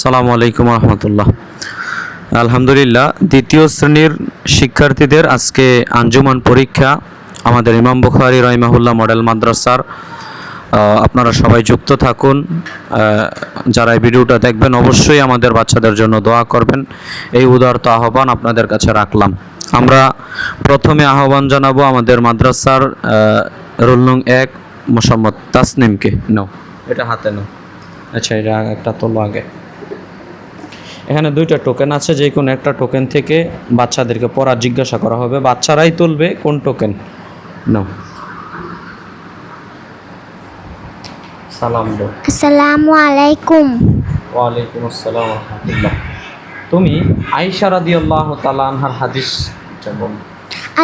আসসালামু আলাইকুম রহমতুল্লাহ। আলহামদুলিল্লাহ, দ্বিতীয় শ্রেণির শিক্ষার্থীদের আজকে আঞ্জুমান পরীক্ষা আমাদের ইমাম বুখারি রহিমাহুল্লাহ মডেল মাদ্রাসার। আপনারা সবাই যুক্ত থাকুন। যারা এই ভিডিওটা দেখবেন অবশ্যই আমাদের বাচ্চাদের জন্য দোয়া করবেন। এই উদারত আহ্বান আপনাদের কাছে রাখলাম। আমরা প্রথমে আহ্বান জানাব আমাদের মাদ্রাসার রোল নং এক, মোসাম্মদ তাসনিমকে। নাও, এটা হাতে নাও। আচ্ছা এটা একটা তোলো আগে। এখানে দুইটা টোকেন আছে যে কোনো একটা টোকেন থেকে বাচ্চাদেরকে পড়া জিজ্ঞাসা করা হবে বাচ্চারাই তুলবে কোন টোকেন নাও। সালাম দো আসসালামু আলাইকুম। ওয়ালাইকুম আসসালাম রহমতুল্লাহ। তুমি আইসা আল্লাহ তালা আনহার হাদিস বলো।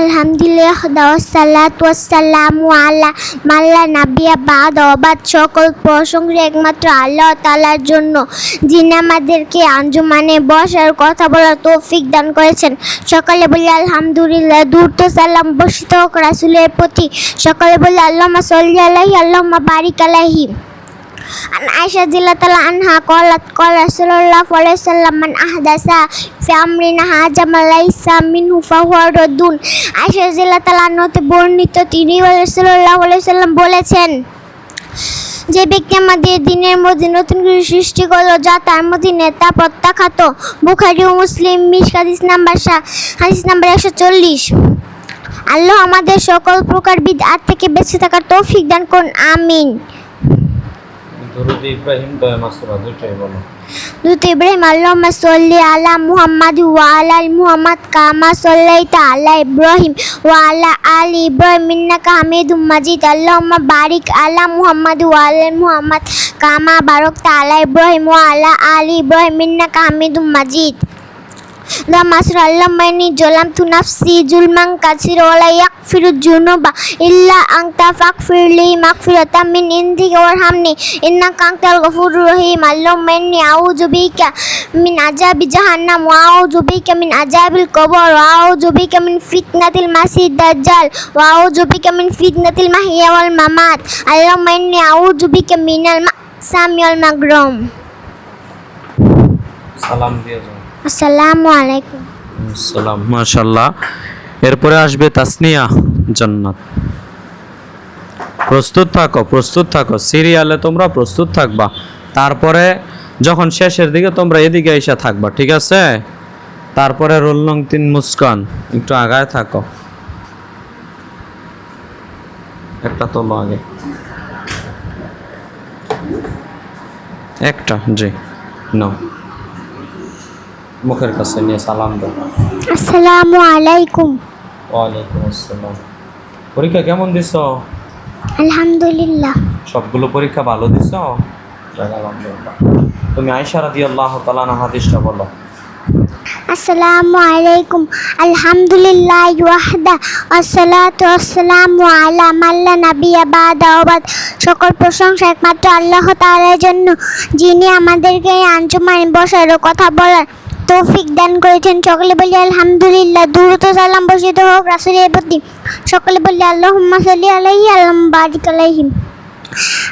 আলহামদুলিল্লাহ দাওয়াসাল্লাতু ওয়াসসালামু আলা মাল্লা নাবিয়া বাদ অবাদ সকল প্রশংসা একমাত্র আল্লাহ তাআলার জন্য, যিনি আমাদেরকে আঞ্জুমানে বসার কথা বলার তৌফিক দান করেছেন। সকালে বলি আলহামদুলিল্লাহ দূরত সালাম বর্ষিত হোক রাসূলের প্রতি। সকালে বলি আল্লাহুম্মা সাল্লি আলাইহি, আল্লাহুম্মা বারিক আলাইহি। عن عائشة رضي الله تعالى عنها قالت قال رسول الله صلى الله عليه وسلم من أحدث في أمرنا هذا ما ليس منه فهو رد আয়েশা রাদিয়াল্লাহু তাআলা আনহাতে বর্ণিত তিনি রাসূলুল্লাহ সাল্লাম বলেছেন যে ব্যক্তি আমাদের দিনের মধ্যে নতুন কিছু সৃষ্টি করলো যা তার মধ্যে নেতা প্রত্যাখ্যাত বুখারি ও মুসলিম মিশকাদিস নাম্বার সা- হাদিস নাম্বার একশো চল্লিশ আল্লাহ আমাদের সকল প্রকার বিদআত থেকে বেঁচে থাকার তৌফিক দান করুন আমিন দরুদ ইব্রাহিম, দয়া মাসুরা দুইটাই বলো। দুত ইব্রাহিম, আল্লাহুম্মা সাল্লি আলা মুহাম্মাদ ওয়া আলা মুহাম্মাদ কামা সাল্লাইতা আলা ইব্রাহিম ওয়া আলা আলি ইব্রাহিম, ইন্নাকা হামিদুম মাজিদ। আল্লাহুম্মা বারিক আলা মুহাম্মাদ ওয়া আলা মুহাম্মাদ কামা বারাকতা আলা ইব্রাহিম ওয়া আলা আলি ইব্রাহিম, ইন্নাকা হামিদুম মাজিদ। دمسر اللهم إني ظلمت نفسي ظلما كثيرا ولا يغفر الذنوب إلا أنت فاغفر لي مغفرة من عندك وارحمني إنك أنت الغفور الرحيم اللهم إني أعوذ بك من عذاب جهنم وأعوذ بك من عذاب القبر وأعوذ بك من فتنة المسيح الدجال وأعوذ بك من فتنة المحيا والممات اللهم إني أعوذ بك من المأسام والمغرم سلام دیا আসসালামু আলাইকুম। সালাম মাশাল্লাহ এরপরে আসবে তাসনিয়া, জান্নাত। প্রস্তুত থাকো প্রস্তুত থাকো। সিরিয়ালে তোমরা প্রস্তুত থাকবা। তারপরে যখন শেষের দিকে তোমরা এদিকে এসে থাকবা, ঠিক আছে? তারপরে রোল নং তিন মুস্কান, একটু আগায় থাকো। একটা তোলো আগে। একটা, জি না মুখের কাছে নিয়ে সালাম দাও। আসসালামু আলাইকুম। ওয়ালাইকুম আসসালাম। পরীক্ষা কেমন দিছ? আলহামদুলিল্লাহ। সবগুলো পরীক্ষা ভালো দিছ? আলহামদুলিল্লাহ। তুমি আয়েশা রাদিয়াল্লাহু তাআলা না হাদিসটা বলো। আসসালামু আলাইকুম। আলহামদুলিল্লাহ ওয়াহদা والصلاه আসসালাতু আসসালামু আলা মাল্লা নাবিয়া বাদা ওবাদ সকল প্রশংসা একমাত্র আল্লাহ তাআলার জন্য যিনি আমাদেরকে আঞ্জুমান বসার কথা বলার তৌফিক দান করেছেন সকলে বলি আলহামদুলিল্লাহ দ্রুত সালাম বসিত হোক রাসূলের প্রতি সকলে বলি আল্লাহুম্মা সাল্লি আলাইহি আল্লাহুম্মা বারিক আলাইহি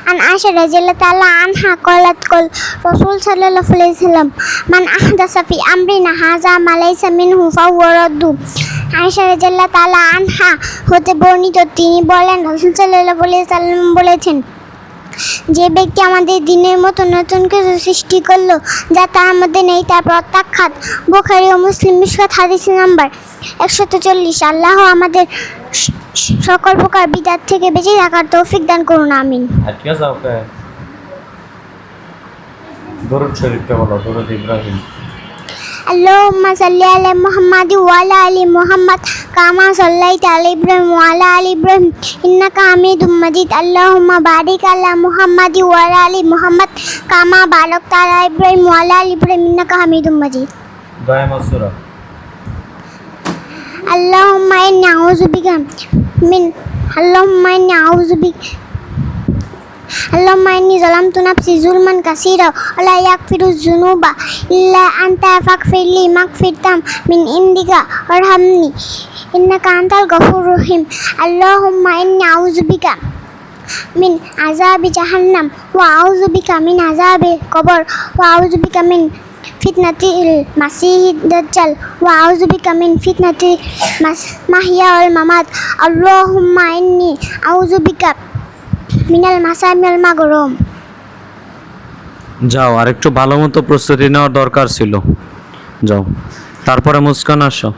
عن عائشة رضي الله تعالى عنها قالت قال رسول صلى الله عليه وسلم من أحدث في أمرنا هذا ما ليس منه فهو رد আয়েশা রাদিয়াল্লাহু তাআলা আনহা হতে বর্ণিত তিনি বলেন রাসূল সাল্লাল্লাহু আলাইহি সাল্লাম বলেছেন যে ব্যক্তি আমাদের দিনের মতো নতুন কিছু সৃষ্টি করল, যা তার মধ্যে নেই তার প্রত্যাখ্যাত। বোখারি ও মুসলিম মিশকাত হাদিস নাম্বার একশত চল্লিশ। আল্লাহ আমাদের সকল প্রকার বিদাত থেকে বেঁচে থাকার তৌফিক দান করুন আমি দরুদ শরীফটা বলো, দরুদ ইব্রাহিম। আল্লাহুম্মা সাল্লি আলা মুহাম্মাদ ওয়া আলা আলি মুহাম্মাদ কামা সাল্লাইতা আলা ইব্রাহিম ওয়া আলা আলি ইব্রাহিম ইন্নাকা হামিদুম মাজিদ আল্লাহুম্মা বারিক আলা মুহাম্মাদ ওয়া আলা আলি মুহাম্মাদ কামা বারাকতা আলা ইব্রাহিম ওয়া আলা আলি ইব্রাহিম ইন্নাকা হামিদুম মাজিদ দয়া মাসুরা আল্লাহুম্মা ইন্নী আউযু বিকা মিন আল্লাহুম্মা ইন্নী আউযু বিকা اللهم انی ظلمت نفسی ظلما کثیرا ولا یغفر الذنوب الا انت فاغفر لی مغفرتا من عندك وارحمنی انك انت الغفور الرحیم اللهم انی اعوذ بک من عذاب جہنم واعوذ بک من عذاب قبر واعوذ بک من فتنة المسيح الدجال وأعوذ بك من فتنة المحيا والممات اللهم إني أعوذ بك মিনাল মাসা মিনাল মাগরম যাও আর একটু ভালো মতো প্রস্তুতি নেওয়ার দরকার ছিল। যাও তারপরে মুস্কান আসো।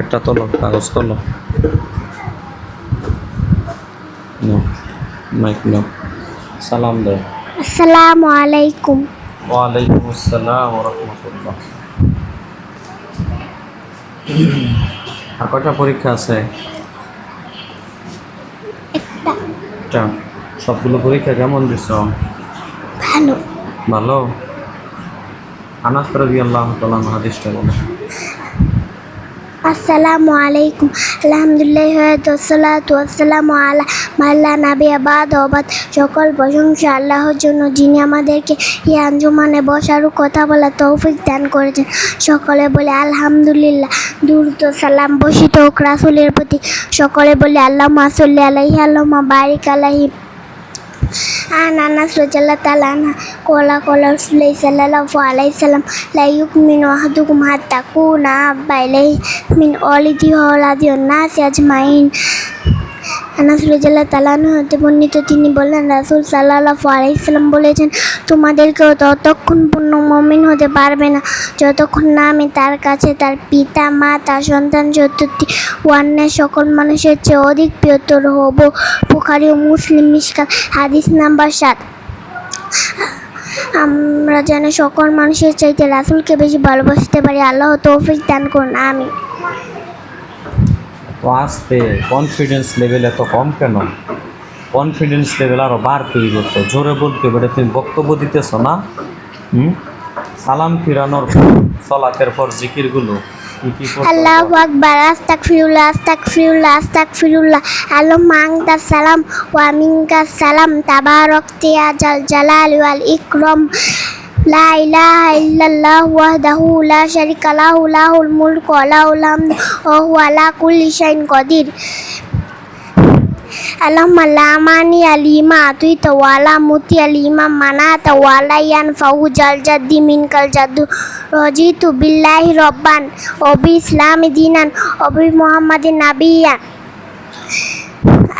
একটা তোলো কাগজ তোলো। মাইক নাও। সালাম দাও আসসালামু আলাইকুম। ওয়া আলাইকুম আসসালাম ওয়া রাহমাতুল্লাহ। আর কটা পরীক্ষা আছে? একটা সবগুলো পরীক্ষা কেমন দিছ? ভালো। ভালো? আনাস রাজি আল্লাহ তালা হাদিসটা বলো আসসালামু আলাইকুম। আলহামদুলিল্লাহ ওয়াসসালাতু ওয়াসসালামু আলা মাল্লা নাবি ওবাদ সকল প্রশংসা আল্লাহর জন্য, যিনি আমাদেরকে এই আঞ্জুমানে বসার কথা বলা তৌফিক দান করেছেন। সকলে বলে আলহামদুলিল্লাহ। দ্রুত সালাম বসিত রাসুলের প্রতি। সকলে বলে আল্লাহ মাসল্লি আলাইহি আল্লাহ বারিক আলাইহি। عن انس رضي الله تعالى عنه قال قال رسول الله صلى الله عليه وسلم لا يؤمن احدكم حتى اكون احب اليه من والده وولده والناس اجمعين আনাস রাজিয়াল্লাহ তালানু হতে বর্ণিত, তিনি বললেন, রাসুল সাল্লাহ আলাইসাল্লাম বলেছেন, তোমাদেরকেও ততক্ষণ পূর্ণ মমিন হতে পারবে না। যতক্ষণ না আমি তার কাছে তার পিতা, মা, তার সন্তান, চতুর্থী ওয়ান্নের সকল মানুষের চেয়ে অধিক প্রিয়তর হব। বুখারি ও মুসলিম মিশকাত হাদিস নাম্বার সাত। আমরা যেন সকল মানুষের চাইতে রাসুলকে বেশি ভালোবাসতে পারি, আল্লাহ তৌফিক দান করুন আমি আসতে কনফিডেন্স লেভেল এত কম কেন? কনফিডেন্স লেভেল আরও বাড়তেই করতো জোরে বলতে পারে তুমি বক্তব্য দিতেছ না? হুম? সালাম ফিরানোর সলাতের পর জিকিরগুলো আল্লাহু? আকবার, আস্তাগফিরুল্লাহ আস্তাগফিরুল্লাহ আল্লাহুম্মা আনতাস সালাম, ওয়া মিনকাস সালাম তাবারাকতা ইয়া জাল জালাল ওয়াল ইকরাম। لا الہ الا اللہ وحدہ لا شریک لہ لہ الملک ولا الحمد، وهو على كل شيء قدیر اللهم لا مانع لما اعطيت ولا معطي لما منعت ولا ينفع ذا الجد منك الجد. رضيت بالله ربا وبالاسلام دينا وبمحمد نبيا.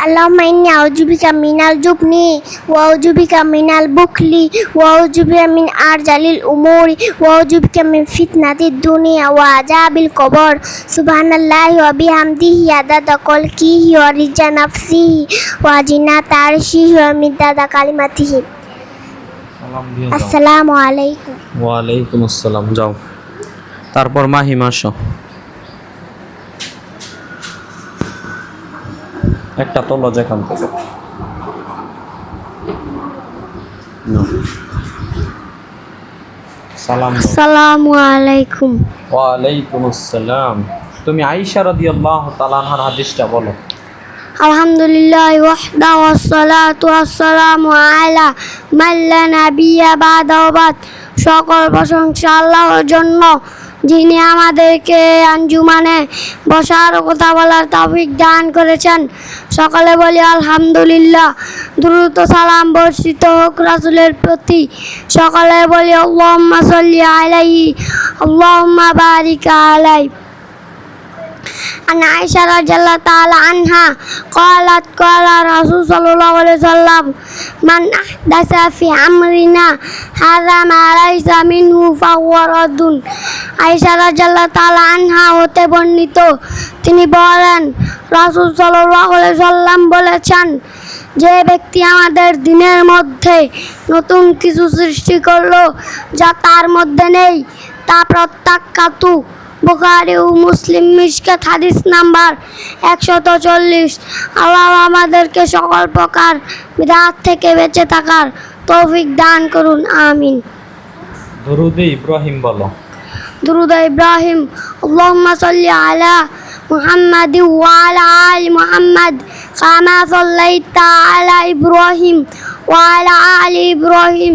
Dinan wa bi muhammadin nabiyyan Allahumma inni a'udzubika minal jubni wa a'udzubika minal bukli wa a'udzubika min arjalil umuri wa a'udzubika min fitnatid dunya wa azabil qabr subhanallahi wa bihamdihi adada khalqihi wa rija nafsihi wa zinata arshihi wa midada kalimatihi সালাম দিয়ে যাও। assalamu alaikum ওয়ালাইকুম আসসালাম যাও তারপর মাহিম আসো একটা তোলো যেখান থেকে। সালাম দাও। assalamu ওয়ালাইকুম আসসালাম তুমি আয়েশা রাদিয়াল্লাহু তাআলা আনহার হাদিসটা বলো। আলহামদুলিল্লাহ ওয়াহদা ওয়াসসালাতু ওয়াসসালামু আলা মান লা নাবিয়্যা বাদা ওয়াবাদ সকল প্রশংসা আল্লাহর জন্য। যিনি আমাদেরকে আঞ্জুমানে বসার ও কথা বলার তফিক দান করেছেন। সকলে বলি আলহামদুলিল্লাহ। দ্রুত সালাম বর্ষিত হোক রাসুলের প্রতি। সকলে বলি আল্লাহ আলাইহি আল্লাহ বারিকা আলাইহি। عن عائشة رضي الله تعالى عنها قالت قال رسول صلى الله عليه وسلم من أحدث في أمرنا هذا ما ليس منه فهو رد আয়েশা রাজাল্লাহ তাআলা আনহা হতে বর্ণিত তিনি বলেন রাসূল সাল্লাল্লাহু আলাইহি সাল্লাম বলেছেন যে ব্যক্তি আমাদের দিনের মধ্যে নতুন কিছু সৃষ্টি করলো যা তার মধ্যে নেই তা প্রত্যাখ্যাত বুখারি ও মুসলিম মিশকাত হাদিস নাম্বার একশত চল্লিশ আল্লাহ আমাদেরকে সকল প্রকার বিদাত থেকে বেঁচে থাকার তৌফিক দান করুন আমিন দরুদে ইব্রাহিম বলো درود إبراهيم اللهم صل على محمد وعلى آل محمد كما صليت على إبراهيم وعلى آل إبراهيم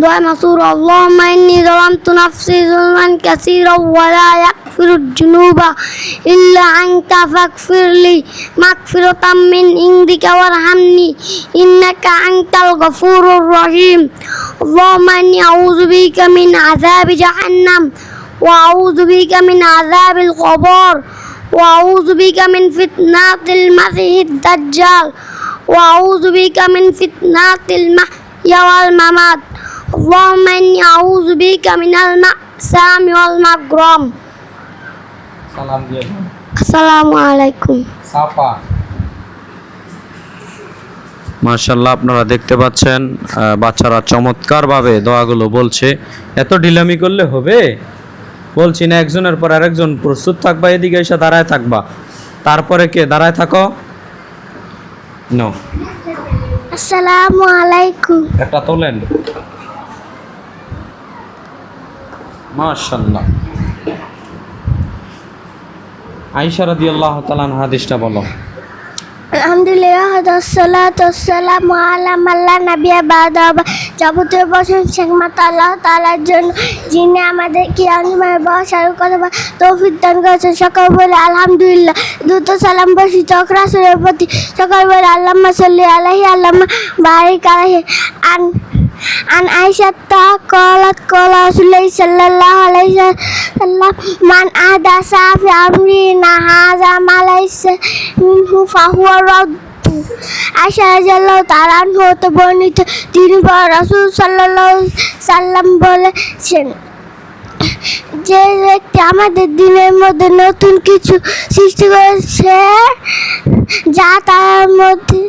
دعاء مسورة اللهم إني ظلمت نفسي ظلما كثيرا ولا يغفر الذنوب إلا أنت فاغفر لي. مغفرة من عندك وارحمني إنك أنت الغفور الرحيم. اللهم إني أعوذ بك من عذاب جهنم وأعوذ بك من عذاب القبر وأعوذ بك من فتنة المسيح الدجال وأعوذ بك من فتنة المحيا والممات. اللهم إني أعوذ بك من المأسام والمغرم সালাম দিয়ে السلام عليكم সাপা মার্শাল্লাহ আপনারা দেখতে পাচ্ছেন আহ, বাচ্চারা চমৎকারভাবে দোয়াগুলো বলছে এত ঢিলামি করলে হবে বলছি না একজনের পর আরেকজন প্রস্তুত থাকবা এদিকে এসে দাঁড়ায় থাকবা তারপরে কে দাঁড়ায় থাকো নো السلام عليكم একটা তোলেন মাশাল্লাহ আইসা রাদিয়াল্লাহু তাআলা হাদিসটা বলো। আলহামদুলিল্লাহ সালাতাম আলাম আল্লাহ নাবিয়া বাদাবা যাবতীয় প্রশংসা একমাত্র আল্লাহ তালার জন্য, যিনি আমাদের কি আনমায় বসার কথা তৌফিক দান করেছেন। সকাল বলে আলহামদুলিল্লাহ। দ্রুত সালাম বসি চক্রাসুরের প্রতি। সকাল বলে আল্লাম্মা সাল্লি আলাহি আল্লাম্মা বারিক আলাহি আন عن عائشة قالت قال رسول الله صلى الله عليه وسلم من أحدث في أمرنا هذا ما ليس منه فهو رد আশা রাজাল্লাহ তারান হতে বর্ণিত তিনি রাসুল সাল্লাহ সাল্লাম বলেছেন যে ব্যক্তি আমাদের দিনের মধ্যে নতুন কিছু সৃষ্টি করেছে যা তার মধ্যে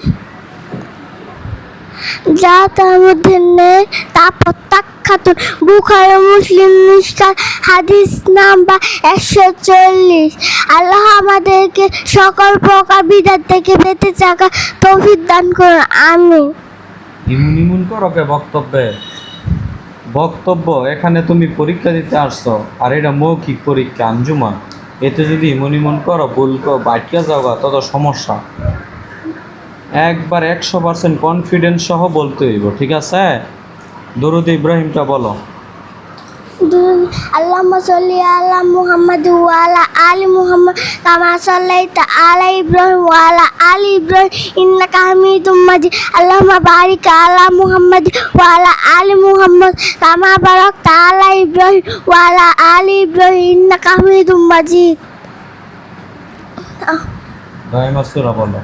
যা তার মধ্যে নেই তা প্রত্যাখ্যাত। বুখার মুসলিম নিষ্কার হাদিস নাম্বার একশো চল্লিশ। আল্লাহ আমাদেরকে সকল প্রকার বিদার থেকে বেঁচে থাকা তৌফিক দান করুন আমি ইমুন করো কে বক্তব্যে। বক্তব্য এখানে তুমি পরীক্ষা দিতে আসছো আর এটা মৌখিক পরীক্ষা আঞ্জুমান। এতে যদি ইমন ইমন করো ভুল করো বাটিয়া যাও গা, তত সমস্যা। একবার একশো পার্সেন্ট কনফিডেন্স সহ বলতে হইব ঠিক আছে? দরুদ ইব্রাহিমটা বলো। আল্লাহ সাল্লি আলা মুহাম্মদ ওয়ালা আলি মুহাম্মদ কামা সাল্লাইতা আলা ইব্রাহিম ওয়ালা আলি ইব্রাহিম ইন্নাকা হামিদুম মাজিদ। আল্লাহুম্মা বারিক আলা মুহাম্মদ ওয়ালা আলি মুহাম্মদ কামা বারাকতা আলা ইব্রাহিম ওয়ালা আলি ইব্রাহিম ইন্নাকা হামিদুম মাজিদ। রাহিমাসুরা বলো।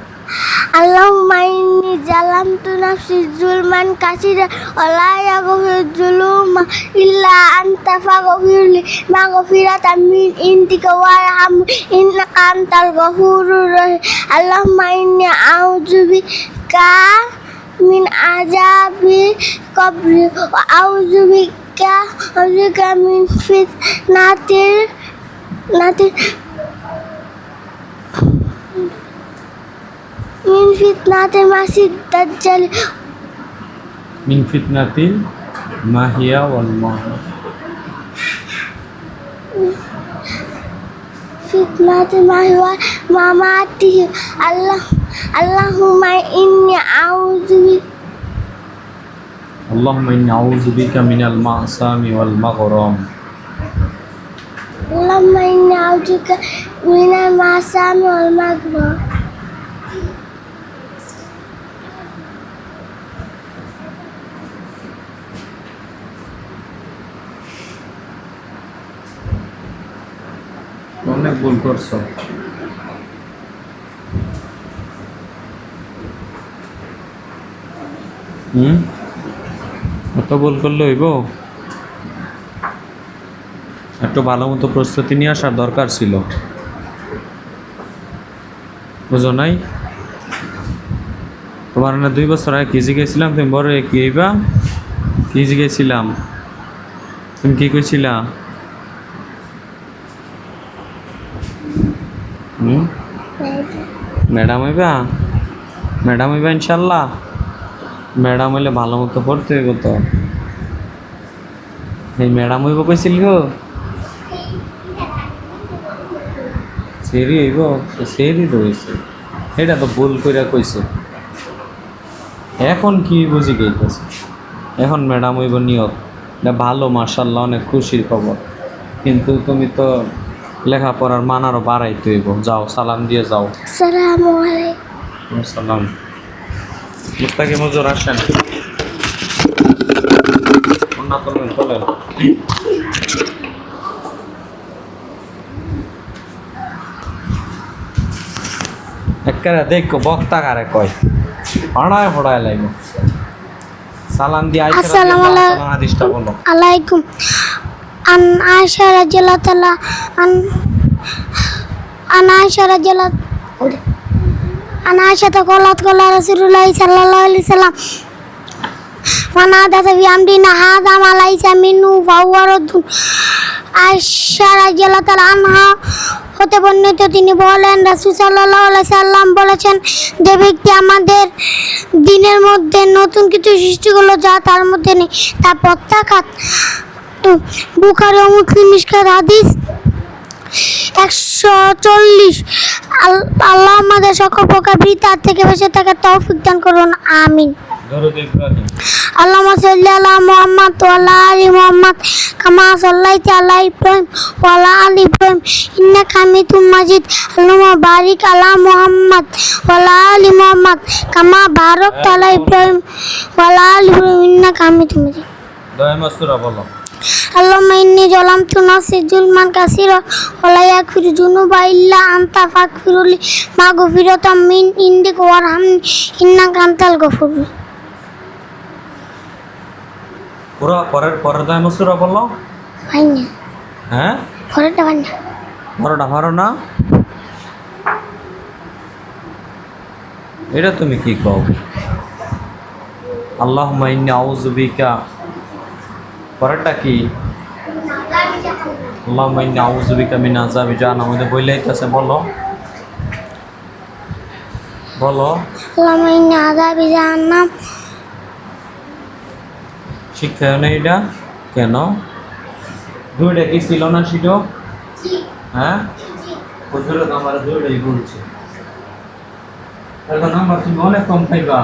আল্লাহুম্মা ইন্নি জালামতু নাফসি জুলমান কাসিরা ওয়া ইয়াগফির জুলুমা ইল্লা আনতা ফাগফিরলি মাগফিরাতাম মিন ইনদিকা ওয়ারহাম ইন্নাকা আনতাল গফুরুর রহিম। আল্লাহুম্মা ইন্নি আউযু বিকা মিন আযাবি কবরি, ওয়া আউযু বিকা আউযু মিন ফিতনাতির, নাতির Min fitnatin masih dajjal. Min fitnatin mahia wal maut. Fitnatin mahia wal mamati. Allah Allahumma inni a'udzu Allahumma inni a'udzu bika minal ma'sami wal maghram. Allahumma inni a'udzu bika minal ma'sami wal maghram. ভুল করছ। হুম? অত ভুল করলে হইব? একটু ভালো মতো প্রস্তুতি নিয়ে আসার দরকার ছিল। বুঝো নাই? তোমার না দুই বছর আগে কি জিগেছিলাম তুমি বড় কি হইবা? কি জিগেছিলাম তুমি কি কইছিলা? ম্যাডাম হইবা? ম্যাডাম হইবা ইনশাল্লাহ? ম্যাডাম হইলে ভালো মতো পড়তে হইব তো। এই ম্যাডাম হইব কইছিল গো? সেরি হইব? সেরি তো হয়েছে এটা তো ভুল করে কইছে। এখন কি বুঝি গেছে এখন ম্যাডাম হইব এটা ভালো মার্শাল্লাহ অনেক খুশির খবর। কিন্তু তুমি তো লেখাপড়ার মান আরও বাড়াইতে হইব। যাও সালাম দিয়ে যাও। সালাম মুস্তাকি মজুর আসেন। করবেন একেবারে দেখো বক্তা কারে কয়? হড়ায় হড়ায় লাগবে। সালাম দিয়ে আসসালামু আলাইকুম। হাদিসটা বলো عليكم عن عائشة رضي الله تعالى عن عن عائشة رضي الله عن عائشة قالت قال رسول الله صلى الله عليه وسلم من حدث في أمرنا هذا ما ليس منه فهو رد আয়সা রাজিয়াল্লাহ তাআলা আনহা হতে বর্ণিত তিনি বলেন রাসূল সাল্লাল্লাহু আলাইহি সাল্লাম বলেছেন যে ব্যক্তি আমাদের দিনের মধ্যে নতুন কিছু সৃষ্টি করলো যা তার মধ্যে নেই তা প্রত্যাঘাত বুখারি মুসলিম হাদিস একশো চল্লিশ। আল্লাহ আমাদের সকল প্রকার বৃত্তার থেকে তৌফিক দান করুন আমিন। আল্লাহ সাল্লি মোহাম্মদ ওয়ালা আলী মোহাম্মদ কামা সাল্লাইতে আলা ইব্রাহিম ওয়ালা আলী ইব্রাহিম ইন্না খামিদুম মাজিদ। আল্লাহ বারিক আলা মোহাম্মদ ওয়ালা আলী মোহাম্মদ কামা বারক তালা ইব্রাহিম ওয়ালা আলী ইব্রাহিম ইন্না মাজিদ। বলো। আল্লাহ জলাম তুনা সিজুলমান কাসির ওলাইয়া আন্তা ফাক ফিরুলি মা গফিরতা মিন ইন্দিক ওয়ারহাম ইন্না কান্তাল গফুর। পুরো পরের পরের দায় মসুরা বলল হ্যাঁ? না। এটা তুমি কি কও? আল্লাহ মাইন্নি আউজুবিকা পরাটা কি? আল্লাহ মাইন্না আউজুবিকা মিন বলো। বলো। আল্লাহ জাহান্নাম। শিক্ষা নেই এটা? কেন? দুইটা কি ছিল না হ্যাঁ? ছিল হ্যাঁ? হুজুরত আমার দুইটাই বলছে মানে এখন আমার তুমি অনেক কম পাইবা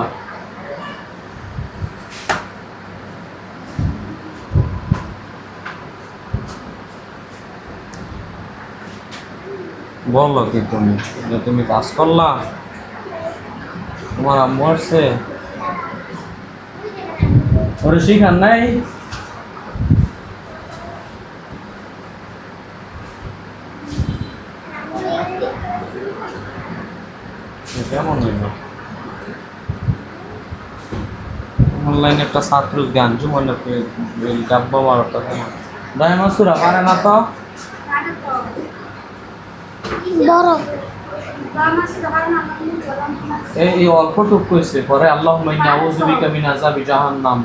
বলল কি তুমি? যে তুমি কাজ করলা, তোমার আম্মু আসছে। ওরে শিখান নাই। কেমন হইল? অনলাইনে একটা ছাত্র জ্ঞান জুমনে ডাব্বা মারটা দায় মাসুরা, পারে না তো। বড়। এই অল্পটুক কইছে। পরে আল্লাহ মাইনা আউযু বিকা মিন আযাবি জাহান্নাম।